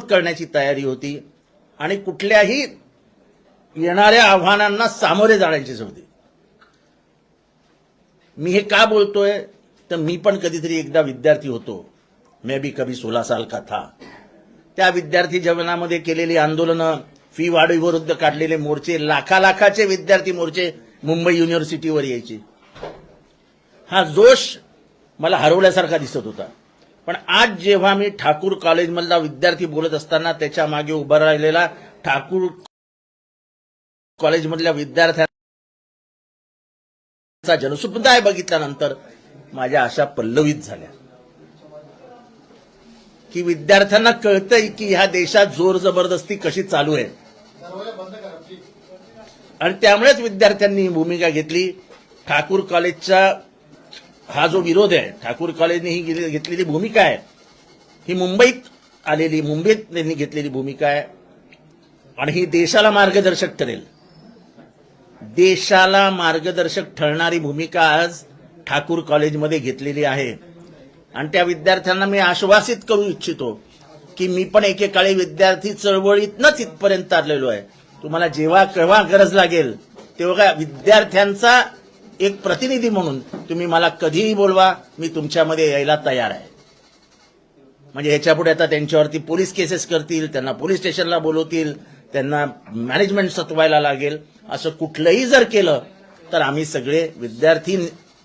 करण्याची तयारी होती आणि कुठल्याही येणाऱ्या आव्हानांना सामोरे जाण्याची होती. मी हे का बोलतोय? तर मी पण कधीतरी एकदा विद्यार्थी होतो. मे बी कभी सोळा साल का था. त्या विद्यार्थी जीवनामध्ये केलेली आंदोलनं फी वाढीविरुद्ध काढलेले मोर्चे लाखा लाखाचे विद्यार्थी मोर्चे मुंबई युनिव्हर्सिटीवर यायचे. हा जोश मला हरवल्यासारखा दिसत होता. पण आज जेव्हा मी ठाकूर कॉलेजमधला विद्यार्थी बोलत असताना त्याच्यामागे उभा राहिलेला ठाकूर कॉलेजमधल्या विद्यार्थ्यांचा जनसमुदाय बघितल्यानंतर माझ्या आशा पल्लवित झाल्या. की विद्यार्थ्यांना कळतंय की ह्या देशात जोर जबरदस्ती कशी चालू आहे. आणि त्यामुळेच विद्यार्थ्यांनी ही भूमिका घेतली. ठाकूर कॉलेजच्या हा जो विरोध आहे ठाकूर कॉलेजने ही गेली- घेतलेली भूमिका आहे. ही मुंबईत आलेली मुंबईत त्यांनी घेतलेली भूमिका आहे. आणि ही देशाला मार्गदर्शक ठरेल. देशाला मार्गदर्शक ठरणारी भूमिका आज ठाकूर कॉलेजमध्ये घेतलेली आहे. आणि त्या विद्यार्थ्यांना मी आश्वासित करू इच्छितो की मी पण एकेकाळी विद्यार्थी चळवळीतनंच इथपर्यंत आलेलो आहे. तुम्हाला जेव्हा केव्हा गरज लागेल तेव्हा विद्यार्थ्यांचा एक प्रतिनिधी म्हणून तुम्ही मला कधीही बोलवा मी तुमच्यामध्ये यायला तयार आहे. म्हणजे ह्याच्या पुढे आता त्यांच्यावरती पोलीस केसेस करतील त्यांना पोलीस स्टेशनला बोलवतील त्यांना मॅनेजमेंट सतवायला लागेल. असं कुठलंही जर केलं तर आम्ही सगळे विद्यार्थी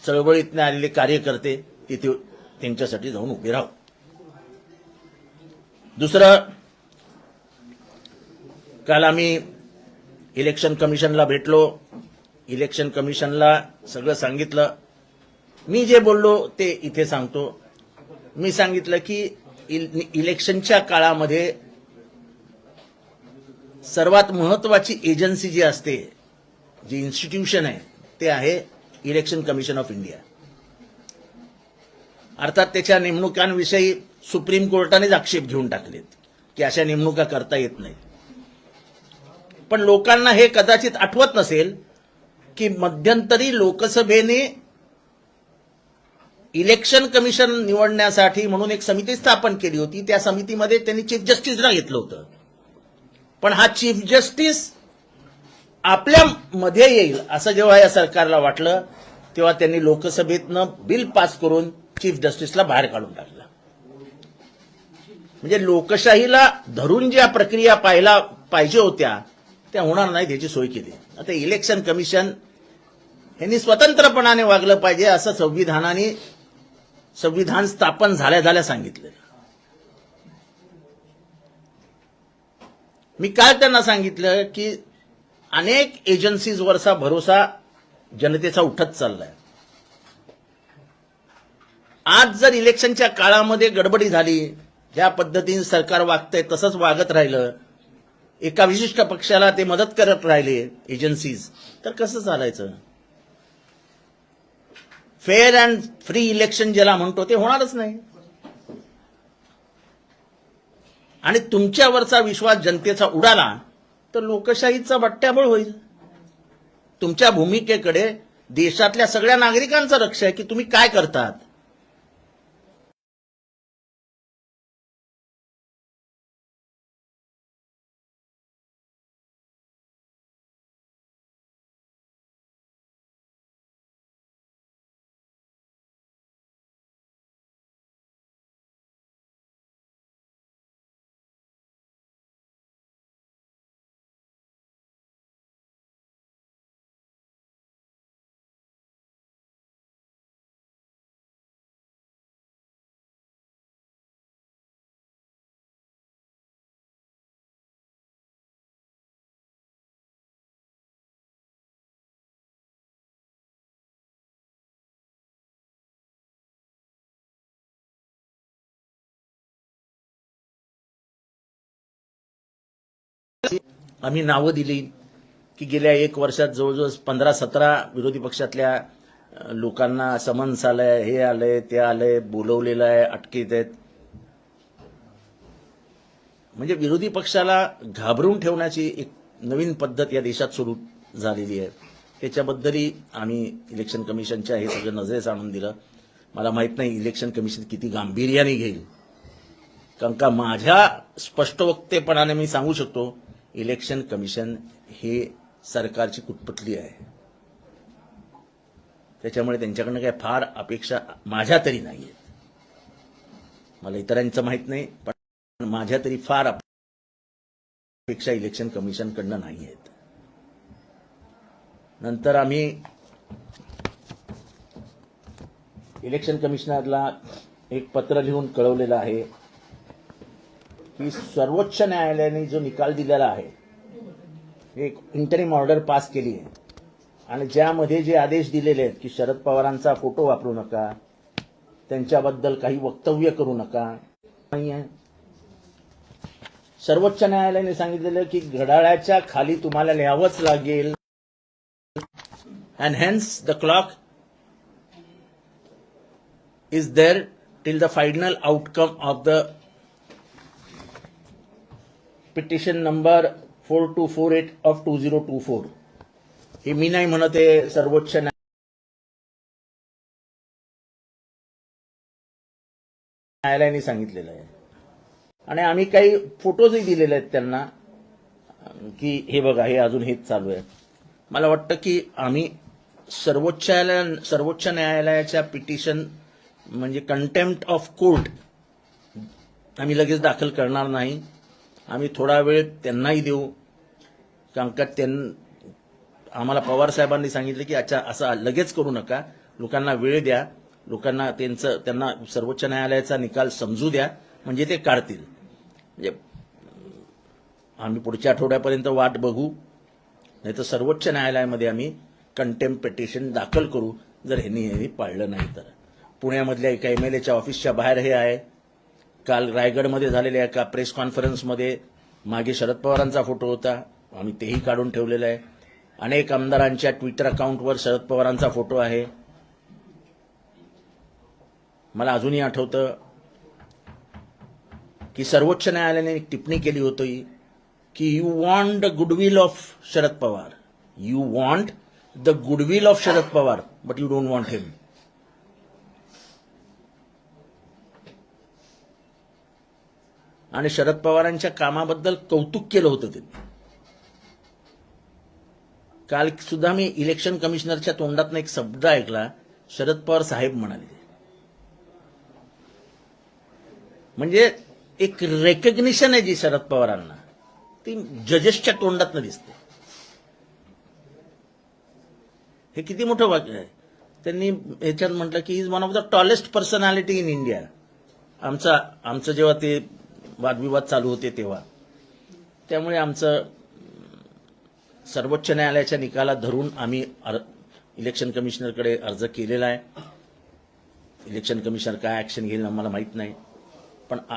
चळवळीतने आलेले कार्यकर्ते तिथे त्यांच्यासाठी जाऊन उभे राहू. दुसरं काल आम्ही इलेक्शन कमिशनला भेटलो. इलेक्शन कमिशनला सगळं सांगितलं. मी जे बोललो ते इथे सांगतो. मी सांगितलं की इलेक्शनच्या काळामध्ये सर्वात महत्वाची एजन्सी जी असते जी इन्स्टिट्यूशन आहे ते आहे इलेक्शन कमिशन ऑफ इंडिया. अर्थात त्याच्या नेमणुकांविषयी सुप्रीम कोर्टानेच आक्षेप घेऊन टाकलेत की अशा नेमणुका करता येत नाहीत. पण लोकांना हे कदाचित आठवत नसेल की मध्यंतरी लोकसभेने इलेक्शन कमिशन निवडण्यासाठी म्हणून एक समिती स्थापन केली होती. त्या समितीमध्ये त्यांनी चीफ जस्टिसला घेतलं होतं. पण हा चीफ जस्टिस आपल्या मध्ये येईल असं जेव्हा या सरकारला वाटलं तेव्हा त्यांनी लोकसभेतनं बिल पास करून चीफ जस्टिसला बाहेर काढून टाकलं. म्हणजे लोकशाहीला धरून ज्या प्रक्रिया पाहायला पाहिजे होत्या त्या होणार नाहीत याची सोय केली. आता इलेक्शन कमिशन यांनी स्वतंत्रपणाने वागलं पाहिजे असं संविधानाने संविधान स्थापन झाल्या झाल्या सांगितलं मी काय त्यांना सांगितलं की अनेक एजन्सीजवरचा भरोसा जनतेचा उठत चाललाय. आज जर इलेक्शनच्या काळामध्ये गडबडी झाली ज्या पद्धतीने सरकार वागतंय तसंच वागत राहिलं एका विशिष्ट पक्षाला ते मदत करत राहिले एजन्सीज तर कसं चालायचं? फेअर अँड फ्री इलेक्शन ज्याला म्हणतो ते होणारच नाही. आणि तुमच्यावरचा विश्वास जनतेचा उडाला तर लोकशाहीचा बट्ट्याबळ होईल. तुमच्या भूमिकेकडे देशातल्या सगळ्या नागरिकांचं लक्ष आहे की तुम्ही काय करतात. आम्ही नावं दिली की गेल्या एक वर्षात जवळजवळ पंधरा सतरा विरोधी पक्षातल्या लोकांना समन्स आलंय हे आलंय ते आलंय बोलवलेलं आहे अटकेत आहेत. म्हणजे विरोधी पक्षाला घाबरून ठेवण्याची एक नवीन पद्धत या देशात सुरू झालेली आहे. त्याच्याबद्दलही आम्ही इलेक्शन कमिशनच्या हे सगळं नजरेस आणून दिलं. मला माहीत नाही इलेक्शन कमिशन किती गांभीर्याने घेईल. कारण का माझ्या स्पष्टवक्तेपणाने मी सांगू शकतो इलेक्शन कमिशन हे सरकारची कुटपटली आहे. त्याच्यामुळे त्यांच्याकडनं काही फार अपेक्षा माझ्या तरी नाही आहेत मला इतरांचं माहीत नाही पण माझ्या तरी फार अपेक्षा इलेक्शन कमिशनकडनं नाही आहेत नंतर आम्ही इलेक्शन कमिशनरला एक पत्र लिहून कळवलेलं आहे. की सर्वोच्च न्यायालयाने जो निकाल दिलेला आहे एक इंटरिम ऑर्डर पास केली आहे. आणि ज्यामध्ये जे आदेश दिलेले आहेत की शरद पवारांचा फोटो वापरू नका त्यांच्याबद्दल काही वक्तव्य करू नका नाही आहे. सर्वोच्च न्यायालयाने सांगितलेलं की घड्याळाच्या खाली तुम्हाला लिहावंच लागेल. And hence the clock is there till the final outcome of the petition number four two four eight of two zero two four हे मी नाही म्हणत आहे सर्वोच्च न्यायालय न्यायालयाने सांगितलेलं आहे. आणि आम्ही काही फोटोजही दिलेले आहेत त्यांना की हे बघा हे अजून हेच चालू आहे. मला वाटतं की आम्ही सर्वोच्च सर्वोच्च न्यायालयाच्या पिटिशन म्हणजे कंटेम्प्ट ऑफ कोर्ट आम्ही लगेच दाखल करणार नाही. आम्ही थोडा वेळ त्यांनाही देऊ. कारण का त्यां आम्हाला पवार साहेबांनी सांगितलं की अच्छा असं लगेच करू नका. लोकांना वेळ द्या. लोकांना त्यांचं त्यांना सर्वोच्च न्यायालयाचा निकाल समजू द्या. म्हणजे ते काढतील. म्हणजे आम्ही पुढच्या आठवड्यापर्यंत वाट बघू. नाही तर सर्वोच्च न्यायालयामध्ये आम्ही कंटेम्प पिटिशन दाखल करू. जर ह्यांनी ह्यांनी पाळलं नाही तर. पुण्यामधल्या एका एम एल एच्या ऑफिसच्या बाहेर हे आहे. काल रायगडमध्ये झालेल्या एका प्रेस कॉन्फरन्समध्ये मागे शरद पवारांचा फोटो होता. आम्ही तेही काढून ठेवलेलं आहे. अनेक आमदारांच्या ट्विटर अकाउंटवर शरद पवारांचा फोटो आहे. मला अजूनही आठवतं की सर्वोच्च न्यायालयाने एक टिप्पणी केली होती की you want the goodwill of Sharad Pawar. You want the goodwill of Sharad Pawar but you don't want him आणि शरद पवारांच्या कामाबद्दल कौतुक केलं होतं त्यांनी. काल सुद्धा मी इलेक्शन कमिशनरच्या तोंडातनं एक शब्द ऐकला शरद पवार साहेब म्हणाले. म्हणजे एक रेकग्निशन आहे जी शरद पवारांना. ती जजेसच्या तोंडातनं दिसते. हे किती मोठं वाक्य आहे. त्यांनी ह्याच्यात म्हटलं की is one of the tallest personality in India आमचा आमचं जेव्हा ते वादविवाद चालू होते तेव्हा. त्यामुळे आमचं सर्वोच्च न्यायालयाच्या निकाला धरून आम्ही अर- इलेक्शन कमिशनरकडे अर्ज केलेला आहे. इलेक्शन कमिशनर काय ॲक्शन घेईल आम्हाला माहीत नाही. पण आ-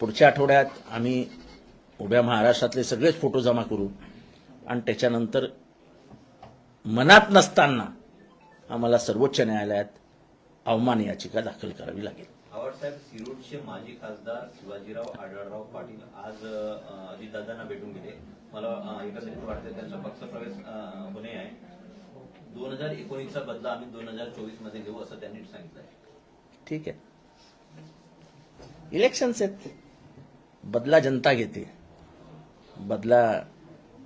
पुढच्या आठवड्यात आम्ही उभ्या महाराष्ट्रातले सगळेच फोटो जमा करू. आणि त्याच्यानंतर मनात नसताना आम्हाला सर्वोच्च न्यायालयात अवमान याचिका दाखल करावी लागेल. साहेब सिरूरचे माजी खासदार शिवाजीराव आढळराव पाटील आज अजितदादांना भेटून गेले. मला एकंदरीत वाटतं त्यांचा पक्षप्रवेश होणे आहे. दोन हजार एकोणीसचा बदला आम्ही दोन हजार चोवीसमध्ये घेऊ असं त्यांनी सांगितलंय. ठीक आहे. इलेक्शन्स आहेत. बदला जनता घेते. बदला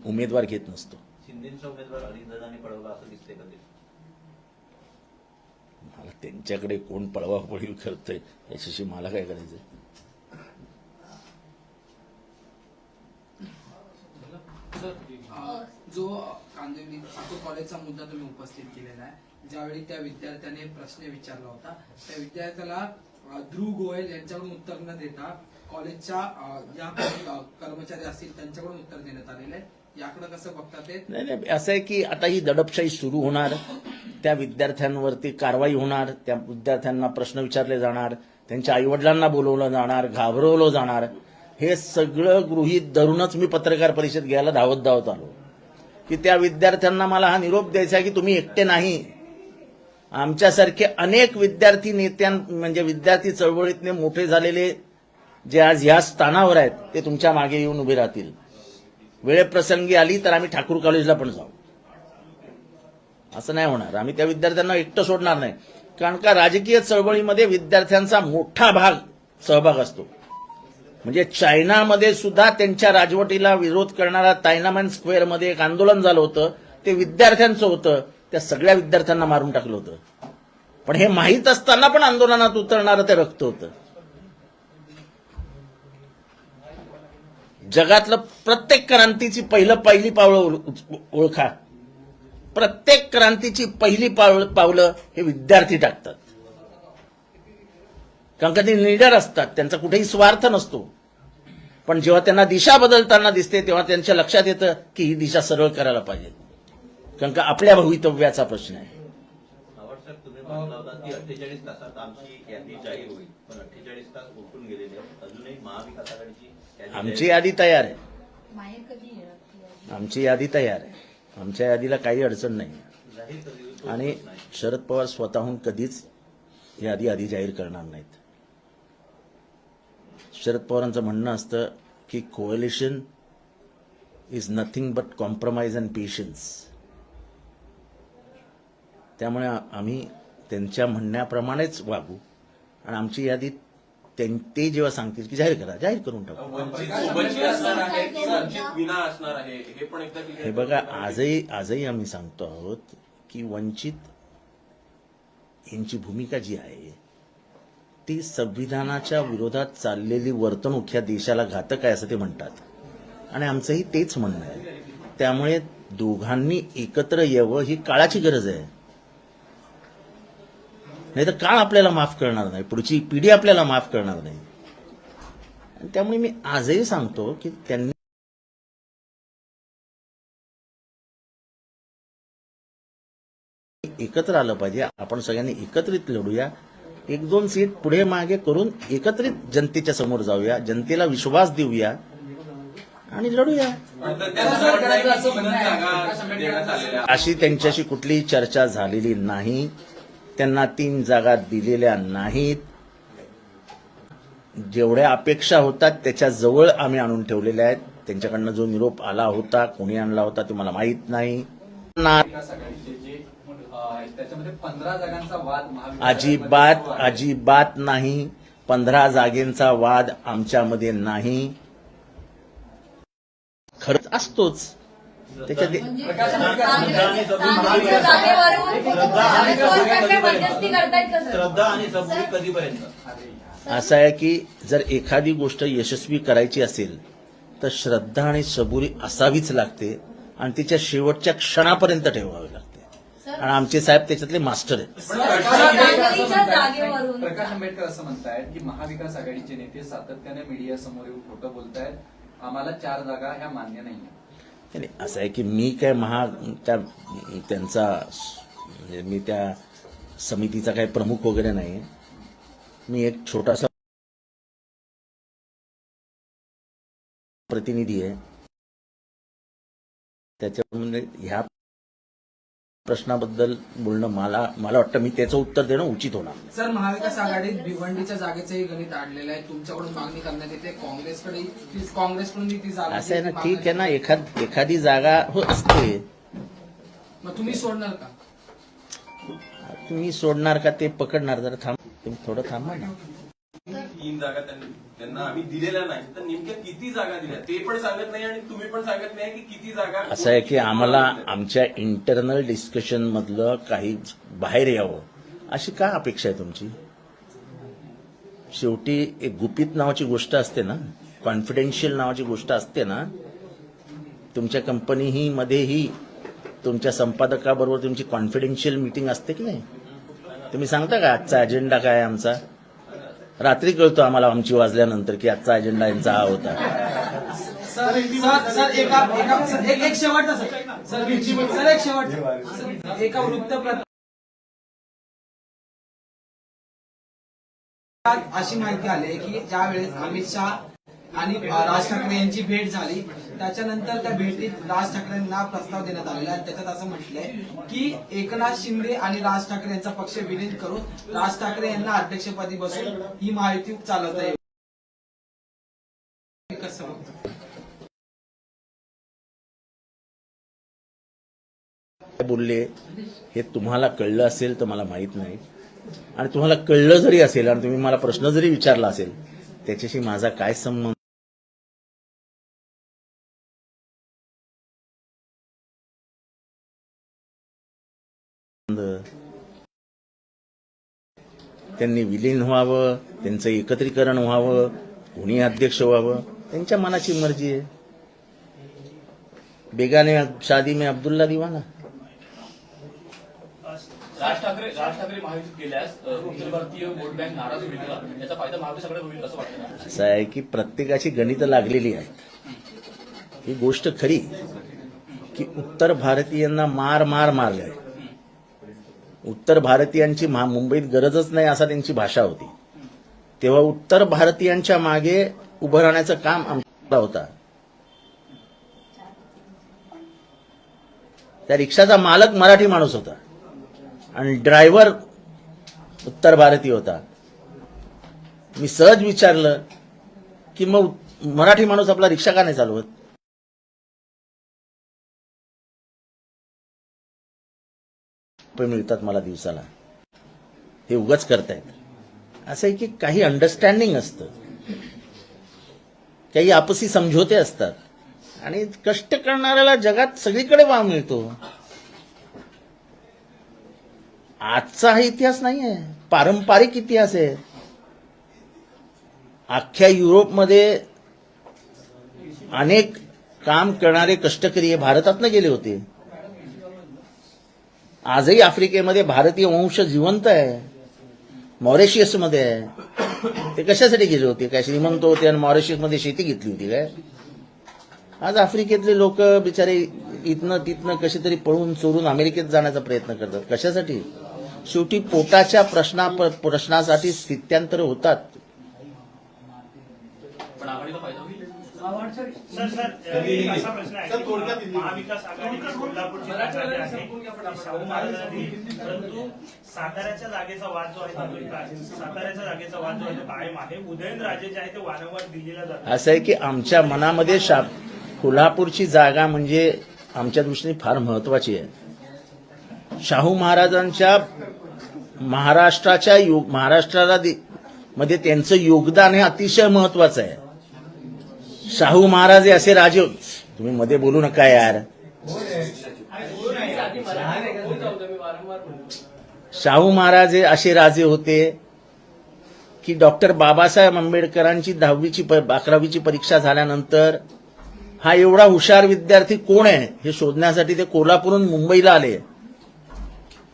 उमेदवार घेत नसतो. शिंदेचा उमेदवार अजितदादांनी पळवला असं दिसतंय कधी? मला त्यांच्याकडे कोण पळवापळी करतंय याच्याशी मला काय करायचं जो कांदिवली तो कॉलेजचा मुद्दा तुम्ही उपस्थित केलेला आहे ज्यावेळी त्या विद्यार्थ्याने प्रश्न विचारला होता त्या विद्यार्थ्याला ध्रुव गोयल यांच्याकडून उत्तर न देता कॉलेजच्या ज्या कर्मचारी असतील त्यांच्याकडून उत्तर देण्यात आलेलं आहे. याकडे कसं नाही नाही असं आहे की आता ही दडपशाही सुरू होणार त्या विद्यार्थ्यांवरती कारवाई होणार त्या विद्यार्थ्यांना प्रश्न विचारले जाणार त्यांच्या आईवडिलांना बोलवलं जाणार घाबरवलं जाणार हे सगळं गृहीत धरूनच मी पत्रकार परिषद घ्यायला धावत धावत आलो. की त्या विद्यार्थ्यांना मला हा निरोप द्यायचा आहे की तुम्ही एकटे नाही. आमच्यासारखे अनेक विद्यार्थी नेत्यां म्हणजे विद्यार्थी चळवळीतले मोठे झालेले जे आज ह्या स्थानावर आहेत ते तुमच्या मागे येऊन उभे राहतील. वेळेप्रसंगी आली तर आम्ही ठाकूर कॉलेजला पण जाऊ. असं नाही होणार. आम्ही त्या विद्यार्थ्यांना एकटं सोडणार नाही. कारण का राजकीय चळवळीमध्ये विद्यार्थ्यांचा मोठा भाग सहभाग असतो. म्हणजे चायनामध्ये सुद्धा त्यांच्या राजवटीला विरोध करणारा तायनामॅन स्क्वेअरमध्ये एक आंदोलन झालं होतं. ते विद्यार्थ्यांचं होतं. त्या सगळ्या विद्यार्थ्यांना मारून टाकलं होतं. पण हे माहीत असताना पण आंदोलनात उतरणारं ते रक्त होतं. जगातलं प्रत्येक क्रांतीची पहिलं पहिली पावलं ओळ- ओळखा. प्रत्येक क्रांतीची पहिली पावलं पावलं हे विद्यार्थी टाकतात. कारण का ते निडर असतात त्यांचा कुठेही स्वार्थ नसतो. पण जेव्हा त्यांना दिशा बदलताना दिसते तेव्हा त्यांच्या लक्षात येतं की ही दिशा सरळ करायला पाहिजे. कारण का आपल्या भवितव्याचा प्रश्न आहे. अठ्ठेचाळीस तासात आमची यादी जाहीर होईल. पण अठ्ठेचाळीस तास उठून गेलेले अजूनही महाविकास आघाडीची आमची यादी तयार आहे? आमची यादी तयार आहे आमच्या यादीला काही अडचण नाही आणि. शरद पवार स्वतःहून कधीच यादी आधी जाहीर करणार नाहीत शरद पवारांचं म्हणणं असतं की coalition is nothing but compromise and patience त्यामुळे आम्ही त्यांच्या म्हणण्याप्रमाणेच वागू आणि आमची यादी ते जेव्हा सांगतील की जाहीर करा जाहीर करून टाकू. हे हे बघा आजही आजही आम्ही सांगतो आहोत की वंचित यांची भूमिका जी आहे ती संविधानाच्या विरोधात चाललेली वर्तणूक ह्या देशाला घातक आहे असं ते म्हणतात. आणि आमचंही तेच म्हणणं आहे. त्यामुळे दोघांनी एकत्र यावं ही काळाची गरज आहे. नाही तर काळ आपल्याला माफ करणार नाही. पुढची पिढी आपल्याला माफ करणार नाही. आणि त्यामुळे मी आजही सांगतो की त्यांनी एकत्र आलं पाहिजे. आपण सगळ्यांनी एकत्रित लढूया. एक दोन सीट पुढे मागे करून एकत्रित जनतेच्या समोर जाऊया. जनतेला विश्वास देऊया. आणि लढूया. अशी त्यांच्याशी कुठलीही चर्चा झालेली नाही. त्यांना तीन जागा दिलेल्या नाहीत. जेवढ्या अपेक्षा होतात त्याच्याजवळ आम्ही आणून ठेवलेल्या आहेत. त्यांच्याकडनं जो निरोप आला होता कोणी आणला होता ते मला माहीत नाही. अजिबात अजिबात नाही. पंधरा जागेंचा वाद आमच्यामध्ये नाही. खरंच असतोच. त्याच्यात म्हणजे श्रद्धा आणि सबुरी कधीपर्यंत? असं आहे की जर एखादी गोष्ट यशस्वी करायची असेल तर श्रद्धा आणि सबुरी असावीच लागते आणि तिच्या शेवटच्या क्षणापर्यंत ठेवावी लागते. आणि आमचे साहेब त्याच्यातले मास्टर आहेत. प्रकाश आंबेडकर असं म्हणतायत की महाविकास आघाडीचे नेते सातत्याने मीडिया समोर येऊन खोटं बोलतायत. आम्हाला चार जागा ह्या मान्य नाही आणि असं आहे की मी काय महा त्या त्यांचा म्हणजे मी त्या समितीचा काही प्रमुख वगैरे नाही मी एक छोटासा प्रतिनिधी आहे. त्याच्यामध्ये ह्या प्रश्नाबद्दल बोलणं मला मला वाटतं मी त्याचं उत्तर देणं उचित होणार. सर महाविकास आघाडीत भिवंडीच्या जागेचंही गणित आणलेलं आहे. तुमच्याकडून मागणी करण्यात येते. काँग्रेसकडे काँग्रेसकडून ती जागा असं आहे ना ठीक आहे. ना एखाद एखादी जागा हो असते. मग तुम्ही सोडणार का? तुम्ही सोडणार का ते पकडणार जरा थांब. तुम्ही थोडं थांबा ना. तीन जागा त्यांनी आम्ही दिलेल्या नाही. तर नेमक्या किती जागा दिल्या? ते पण सांगत नाही आणि तुम्ही पण सांगत नाही की किती जागा असं आहे की आम्हाला आमच्या इंटरनल डिस्कशन मधलं काही बाहेर यावं. अशी का अपेक्षा आहे तुमची? शेवटी एक गुपित नावाची गोष्ट असते ना? कॉन्फिडेन्शियल नावाची गोष्ट असते ना? तुमच्या कंपनीही मध्येही तुमच्या संपादकाबरोबर तुमची कॉन्फिडेन्शियल मीटिंग असते की नाही? तुम्ही सांगता का आजचा अजेंडा काय आमचा? रात्री कळतो आम्हाला आमची वाजल्यानंतर की आजचा अजेंडा यांचा हा होता. सर एक शेवटचा एका अशी माहिती आली की ज्यावेळेस अमित शहा आणि राज ठाकरे यांची भेट झाली त्याच्यानंतर त्या भेटीत राज ठाकरेंना प्रस्ताव देण्यात आलेला आहे. त्याच्यात असं म्हटलंय की एकनाथ शिंदे आणि राज ठाकरे यांचा पक्ष विलीन करून राज ठाकरे यांना अध्यक्षपदी बसून ही माहिती चालवता येईल. बोलले? हे तुम्हाला कळलं असेल तर मला माहीत नाही. आणि तुम्हाला कळलं जरी असेल आणि तुम्ही मला प्रश्न जरी विचारला असेल त्याच्याशी माझा काय संबंध? त्यांनी विलीन व्हावं त्यांचं एकत्रीकरण व्हावं कोणी अध्यक्ष व्हावं त्यांच्या मनाची मर्जी आहे. बेगाने शादी में अब्दुल्ला दिवाना. राज ठाकरे राज ठाकरे महायुतीत गेल्यास उत्तर भारतीय वोट बँक नाराज होईल का? याचा फायदा महाविकासाकडे होईल असं वाटतं? असं आहे की प्रत्येकाची गणितं लागलेली आहेत ही गोष्ट खरी की उत्तर भारतीयांना मार मार मारलाय. उत्तर भारतीयांची मुंबईत गरजच नाही असा त्यांची भाषा होती. तेव्हा उत्तर भारतीयांच्या मागे उभं राहण्याचं काम आमचा होता. त्या रिक्षाचा मालक मराठी माणूस होता. आणि ड्रायव्हर उत्तर भारतीय होता. मी सहज विचारलं की मग मराठी माणूस आपला रिक्षा का नाही चालवत? रुपये मिळतात मला दिवसाला. हे उगाच करतायत. असं आहे की काही अंडरस्टँडिंग असतं. काही आपसी समझोते असतात. आणि कष्ट करणाऱ्याला जगात सगळीकडे वाव मिळतो. आजचा हा इतिहास नाही आहे पारंपरिक इतिहास आहे. अख्ख्या युरोपमध्ये अनेक काम करणारे कष्टकरी हे भारतातनं गेले होते. आजही आफ्रिकेमध्ये भारतीय वंश जिवंत आहे. मॉरिशियसमध्ये आहे. ते कशासाठी गेले होते? काय श्रीमंत होते आणि मॉरिशियसमध्ये शेती घेतली होती काय? आज आफ्रिकेतले लोक बिचारे इथनं तिथनं कसे तरी पळून चोरून अमेरिकेत जाण्याचा प्रयत्न करतात. कशासाठी? शेवटी पोटाच्या प्रश्ना प्रश्नासाठी स्थित्यांतर होतात. सर सर एक असा प्रश्न आहे की महाविकास आघाडी कोल्हापूरची जागा जी आहे? ती शाहू महाराजांना. दिली परंतु साताऱ्याच्या जागेचा वाद जो आहे तो एक प्राचीन साताऱ्याच्या जागेचा वाद जो आहे तो कायम आहे. उदयनराजे जे आहे ते वारंवार दिल्लीला जातात. असं आहे की आमच्या मनामध्ये शा कोल्हापूरची जागा म्हणजे आमच्या दृष्टीने फार महत्वाची आहे. शाहू महाराजांच्या महाराष्ट्राच्या योग महाराष्ट्राला दे- मध्ये त्यांचं योगदान हे अतिशय महत्वाचं आहे. शाहू महाराज हे असे राजे होते. तुम्ही मध्ये बोलू नका यार. शाहू महाराज हे असे राजे होते की डॉक्टर बाबासाहेब आंबेडकरांची दहावीची अकरावीची परीक्षा झाल्यानंतर हा एवढा हुशार विद्यार्थी कोण आहे हे शोधण्यासाठी ते कोल्हापूरहून मुंबईला आले.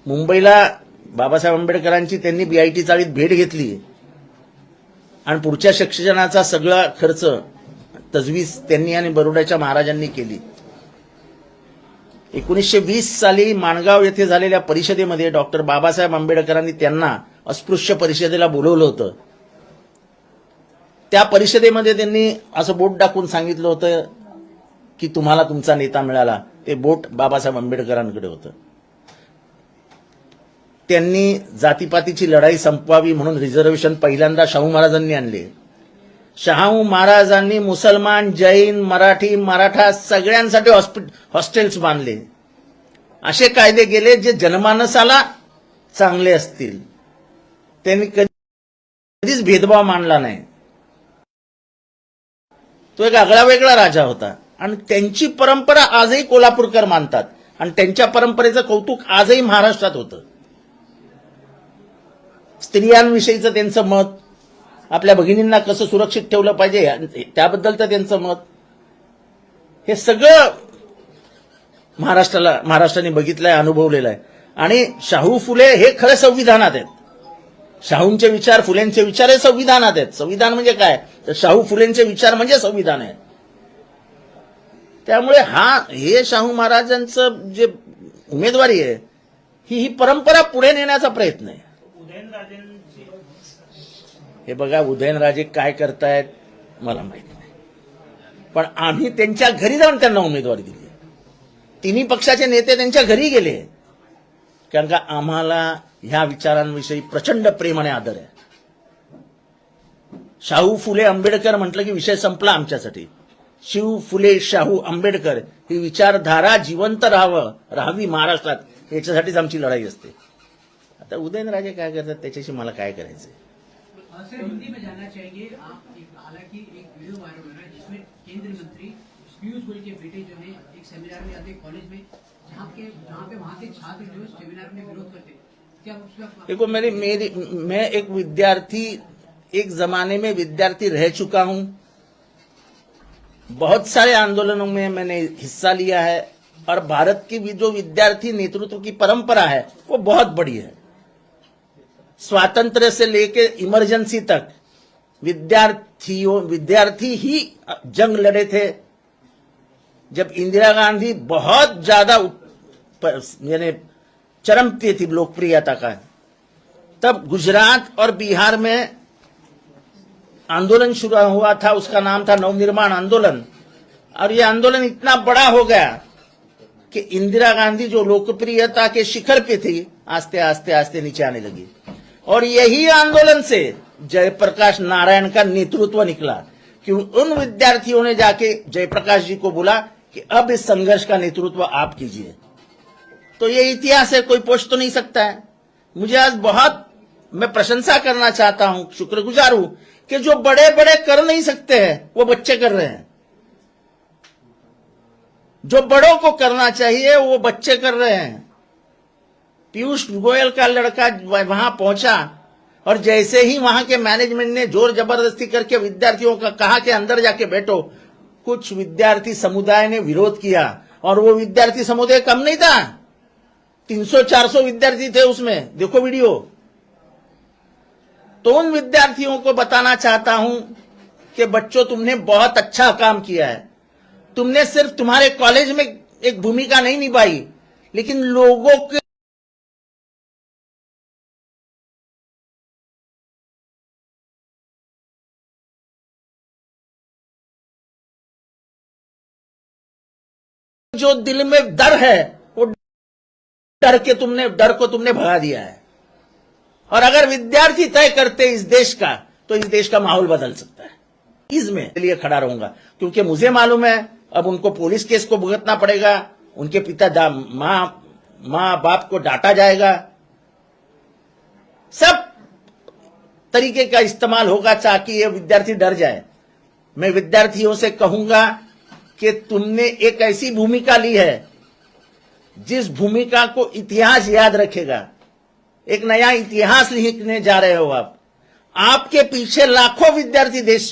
मुंबईला बाबासाहेब आंबेडकरांची त्यांनी बीआयटी चाळीत भेट घेतली. आणि पुढच्या शिक्षणाचा सगळा खर्च तजवीज त्यांनी आणि बरोड्याच्या महाराजांनी केली. एकोणीसशे वीस साली माणगाव येथे झालेल्या परिषदेमध्ये डॉक्टर बाबासाहेब आंबेडकरांनी त्यांना अस्पृश्य परिषदेला बोलवलं होतं. त्या परिषदेमध्ये त्यांनी असं बोट दाखवून सांगितलं होतं की तुम्हाला तुमचा नेता मिळाला. ते बोट बाबासाहेब आंबेडकरांकडे होतं. त्यांनी जातीपातीची लढाई संपवावी म्हणून रिझर्वेशन पहिल्यांदा शाहू महाराजांनी आणले. शाहू महाराजांनी मुसलमान जैन मराठी मराठा सगळ्यांसाठी हॉस्टेल्स बांधले. असे कायदे गेले जे जनमानसाला चांगले असतील. त्यांनी कधीच भेदभाव मानला नाही. तो एक आगळा वेगळा राजा होता. आणि त्यांची परंपरा आजही कोल्हापूरकर मानतात. आणि त्यांच्या परंपरेचं कौतुक आजही महाराष्ट्रात होतं. स्त्रियांविषयीचं त्यांचं मत आपल्या भगिनींना कसं सुरक्षित ठेवलं पाहिजे त्याबद्दलचं त्यांचं मत. हे सगळं महाराष्ट्राला महाराष्ट्राने बघितलंय अनुभवलेलं आहे आणि शाहू फुले हे खरं संविधानात आहेत. शाहूंचे विचार फुलेंचे विचार हे संविधानात आहेत. संविधान म्हणजे काय? तर शाहू फुलेंचे विचार म्हणजे संविधान आहे. त्यामुळे हा हे शाहू महाराजांचं जे उमेदवारी आहे ही ही परंपरा पुढे नेण्याचा प्रयत्न आहे. हे बघा उदयनराजे काय करतायत मला माहीत नाही. पण आम्ही त्यांच्या घरी जाऊन त्यांना उमेदवारी दिली. तिन्ही पक्षाचे नेते त्यांच्या घरी गेले. कारण का आम्हाला ह्या विचारांविषयी प्रचंड प्रेम आणि आदर आहे. शाहू फुले आंबेडकर म्हटलं की विषय संपला आमच्यासाठी. शिव फुले शाहू आंबेडकर ही विचारधारा जिवंत राहावं राहावी महाराष्ट्रात याच्यासाठीच आमची लढाई असते. आता उदयनराजे काय करतात त्याच्याशी मला काय करायचंय? सर, हिंदी में जानना चाहेंगे, आप हालाँकि एक वीडियो वायरल हो रहा है, जिसमें केंद्रीय मंत्री पीयूष गोयल के बेटे जो है, एक सेमिनार में कॉलेज में, जहाँ के, जहाँ पे वहाँ के छात्र जो सेमिनार में विरोध करते देखो, मेरी मेरी, मैं एक विद्यार्थी, एक जमाने में विद्यार्थी रह चुका हूँ। बहुत सारे आंदोलनों में मैंने हिस्सा लिया है, और भारत की भी जो विद्यार्थी नेतृत्व की परंपरा है, वो बहुत बड़ी है। स्वातंत्र से लेकर इमरजेंसी तक विद्यार्थियों, विद्यार्थी ही जंग लड़े थे। जब इंदिरा गांधी बहुत ज़्यादा यानी चरम थी लोकप्रियता का, तब गुजरात और बिहार में आंदोलन शुरू हुआ था। उसका नाम था नवनिर्माण आंदोलन। और ये आंदोलन इतना बड़ा हो गया कि इंदिरा गांधी जो लोकप्रियता के शिखर पे थी आस्ते आस्ते आस्ते नीचे आने लगी। और यही आंदोलन से जयप्रकाश नारायण का नेतृत्व निकला कि उन विद्यार्थियों ने जाके जयप्रकाश जी को बोला कि अब इस संघर्ष का नेतृत्व आप कीजिए। तो ये इतिहास है, कोई पोष तो नहीं सकता है। मुझे आज बहुत, मैं प्रशंसा करना चाहता हूँ, शुक्रगुजार हूँ कि जो बड़े बड़े कर नहीं सकते हैं, वो बच्चे कर रहे हैं। जो बड़ों को करना चाहिए, वो बच्चे कर रहे हैं। पीयूष गोयल का लड़का वहाँ पहुँचा और जैसे ही वहाँ के मैनेजमेंट ने ज़ोर ज़बरदस्ती करके विद्यार्थियों का कहा कि अंदर जाके बैठो, कुछ विद्यार्थी समुदाय ने विरोध किया और वो विद्यार्थी समुदाय कम नहीं था। 300-400 विद्यार्थी थे उसमें। देखो वीडियो। तो उन विद्यार्थियों को बताना चाहता हूँ कि बच्चों, तुमने बहुत अच्छा काम किया है। तुमने सिर्फ़ तुम्हारे कॉलेज में एक भूमिका नहीं निभाई, लेकिन लोगों के जो दिल में डर है, वो डर के तुमने, डर को तुमने भगा दिया है। और अगर विद्यार्थी तय करते इस देश का तो इस देश का माहौल बदल सकता है। इसमें लिए खड़ा रहूँगा। क्योंकि मुझे मालूम है, अब उनको पुलिस केस को भुगतना पड़ेगा, उनके पिता माँ माँ बाप को डांटा जाएगा। सब तरीके का इस्तेमाल होगा ताकि ये विद्यार्थी डर जाए। मैं विद्यार्थियों से कहूँगा कि तुमने एक ऐसी भूमिका ली है, जिस भूमिका को इतिहास याद रखेगा। एक नया इतिहास लिखने जा रहे हो आप। आपके पीछे लाखों विद्यार्थी देश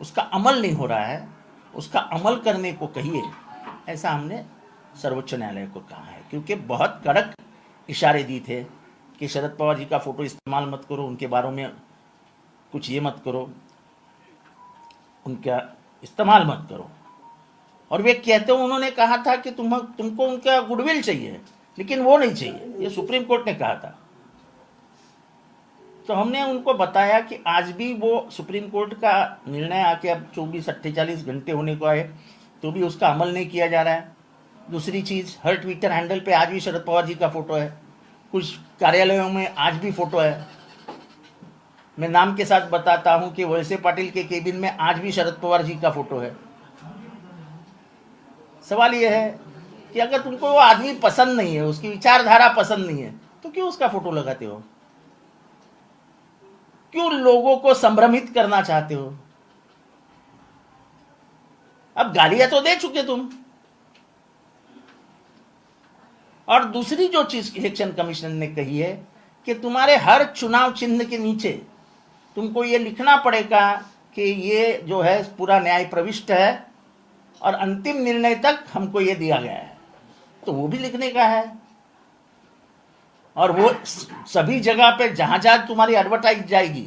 उसका अमल नहीं हो रहा है, उसका अमल करने को कहिए, ऐसा हमने सर्वोच्च न्यायालय को कहा है। क्योंकि बहुत कड़क इशारे दिए थे कि शरद पवार जी का फ़ोटो इस्तेमाल मत करो, उनके बारे में कुछ ये मत करो, उनका इस्तेमाल मत करो। और वे कहते उन्होंने कहा था कि तुम, तुमको उनका गुडविल चाहिए, लेकिन वो नहीं चाहिए। ये सुप्रीम कोर्ट ने कहा था। तो हमने उनको बताया कि आज भी वो सुप्रीम कोर्ट का निर्णय आके अब चौबीस अट्ठाईस घंटे होने को है तो भी उसका अमल नहीं किया जा रहा है। दूसरी चीज़, हर ट्विटर हैंडल पे आज भी शरद पवार जी का फ़ोटो है। कुछ कार्यालयों में आज भी फ़ोटो है। मैं नाम के साथ बताता हूँ कि वैसे पाटिल के केबिन में आज भी शरद पवार जी का फ़ोटो है। सवाल यह है कि अगर तुमको वो आदमी पसंद नहीं है, उसकी विचारधारा पसंद नहीं है तो क्यों उसका फ़ोटो लगाते हो? क्यों लोगों को संभ्रमित करना चाहते हो? अब गालियाँ तो दे चुके तुम। और दूसरी जो चीज़ इलेक्शन कमीशन ने कही है कि तुम्हारे हर चुनाव चिन्ह के नीचे तुमको ये लिखना पड़ेगा कि ये जो है पूरा न्याय प्रविष्ट है और अंतिम निर्णय तक हमको ये दिया गया है। तो वो भी लिखने का है। और वो सभी जगह पे जहाँ जहाँ तुम्हारी एडवर्टाइज जाएगी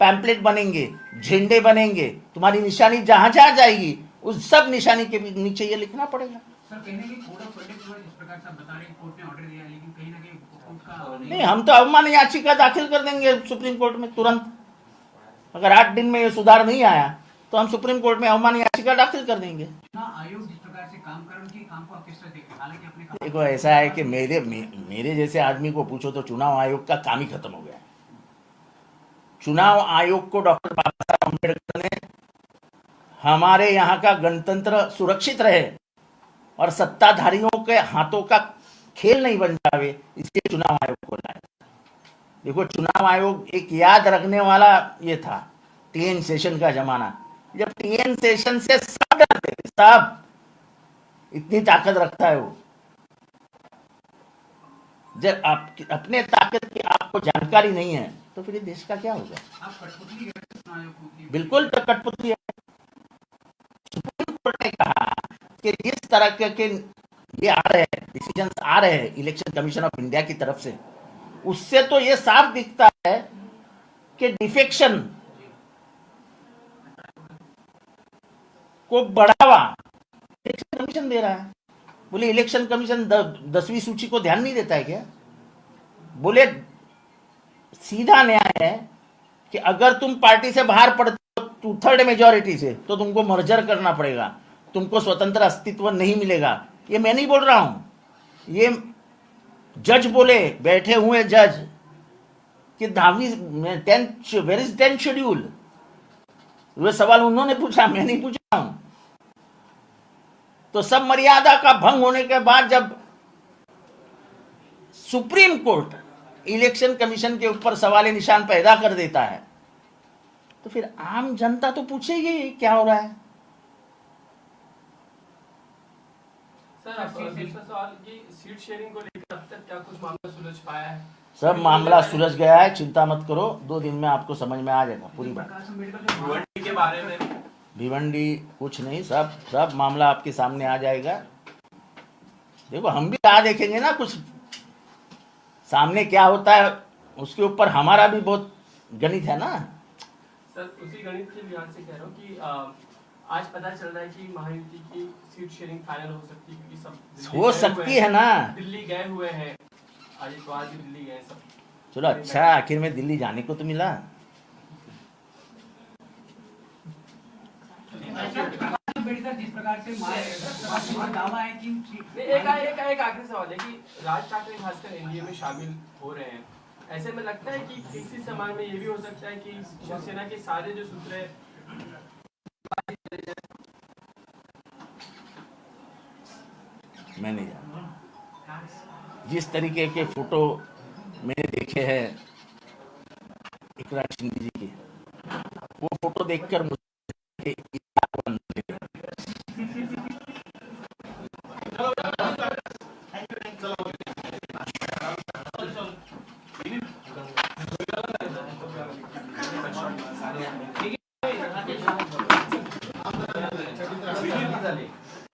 पैम्पलेट बनेंगे झंडे बनेंगे तुम्हारी निशानी जहाँ जहाँ जाएगी उस सब निशानी के भी नीचे ये लिखना पड़ेगा। सर कहने की कोड ऑफ़ कंडक्ट जो है जिस प्रकार से आप बता रहे हैं कोर्ट ने ऑर्डर दिया है लेकिन कहीं ना कहीं कोर्ट का नहीं। हम तो अवमान याचिका दाखिल कर देंगे सुप्रीम कोर्ट में तुरंत। अगर आठ दिन में ये सुधार नहीं आया तो हम सुप्रीम कोर्ट में अवमान याचिका दाखिल कर देंगे। देखो? ऐसा है कि मेरे मेरे जैसे आदमी को पूछो तो चुनाव आयोग का काम ही खत्म हो गया चुनाव आयोग को डॉक्टर बाबा साहब अंबेडकर ने हमारे यहाँ का गणतंत्र सुरक्षित रहे और सत्ताधारियों के हाथों का खेल नहीं बन जावे, इसलिए चुनाव आयोग को लाया देखो, चुनाव आयोग एक याद रखने वाला ये था, टीएन सेशन का जमाना। जब टीएन सेशन से सब डरते थे, सब। इतनी ताकत रखता है वो। जब आप अपने ताकत की आपको जानकारी नहीं है तो फिर देश का क्या होगा? आप कठपुतली बिल्कुल तो कठपुतली है। सुप्रीम कोर्ट ने कहा कि जिस तरह के, के ये आ रहे हैं डिसीज़न आ रहे हैं इलेक्शन कमीशन ऑफ़ इंडिया की तरफ़ से उससे तो ये साफ़ दिखता है कि डिफेक्शन को बढ़ावा इलेक्शन कमीशन दे रहा है। बोले, इलेक्शन कमीशन दसवीं सूची को ध्यान नहीं देता है क्या? बोले, सीधा न्याय है कि अगर तुम पार्टी से बाहर पड़ते हो टू थर्ड मेजोरिटी से तो तुमको मर्जर करना पड़ेगा। तुमको स्वतंत्र अस्तित्व नहीं मिलेगा। ये मैं नहीं बोल रहा हूँ। ये जज बोले, बैठे हुए जज, कि धावी tenth where is tenth schedule वे सवाल उन्होंने पूछा, मैं नहीं पूछा हूँ। तो सब मर्यादा का भंग होने के बाद जब सुप्रीम कोर्ट इलेक्शन कमीशन के ऊपर सवाल निशान पैदा कर देता है तो फिर आम जनता तो पूछेगी क्या हो रहा है। सर आपका दूसरा सवाल कि सीट शेयरिंग को लेकर अब तक क्या कुछ मामला सुलझ सब मामला सुलझ गया है चिंता मत करो दो दिन में आपको समझ में आ जाएगा पूरी बात। के बारे में भिवंडी कुछ नहीं सब सब मामला आपके सामने आ जाएगा। देखो हम भी राह देखेंगे ना कुछ। सामने क्या होता है उसके ऊपर हमारा भी बहुत गणित है ना। सर उसी गणित के लिहाज से कह रहा हूँ कि आज पता चल रहा है कि महायुति की सीट शेयरिंग फाइनल हो सकती है क्योंकि सब हो सकती है ना। दिल्ली गए हुए हैं। आज दिल्ली गए सब। चलो अच्छा आखिर में दिल्ली जाने को तो मिला। प्रकाश अंबेडकर जिस प्रकार से दावा है कि एक एक एक आखिरी सवाल है कि राज ठाकरे खासकर एनडीए में शामिल हो रहे हैं। ऐसे में लगता है कि किसी समय में ये भी हो सकता है कि शिवसेना के सारे जो सूत्र है, मैं नहीं जानता। जिस तरीके के फ़ोटो मैंने देखे हैं एकनाथ शिंदे जी के, वो फ़ोटो देखकर मुझे